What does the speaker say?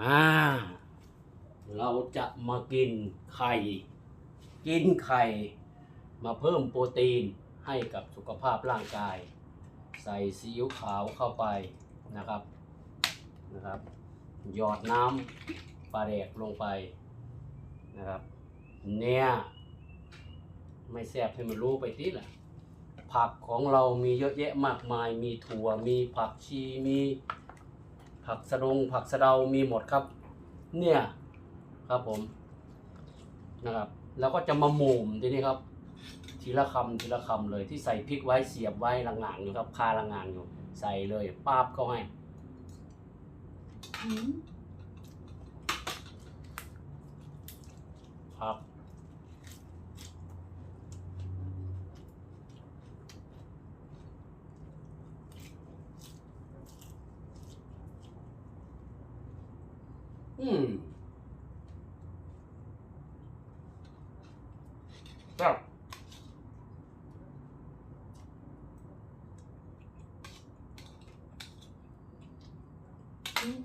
อาเราจะมากินไข่ กินไข่ มาเพิ่มโปรตีนให้กับสุขภาพร่างกาย ใส่ซีอิ๊วขาวเข้าไปนะครับนะครับ หยอดน้ำปลาแดกลงไปนะครับ เนี่ย ไม่แซ่บให้มันรู้ไปทีละผักของเรามีเยอะแยะมากมายมีถั่วมีผักชีมี ผักสะดงผักสะเดามีหมดครับ เนี่ยครับผมนะครับ แล้วก็จะมาหมุมทีนี้ครับ ทีละคำทีละคำเลยที่ใส่พริกไว้เสียบไว้ละงางอยู่ครับคาละงางอยู่ ใส่เลยป้าบเข้าให้อืมครับ อืมครับอืม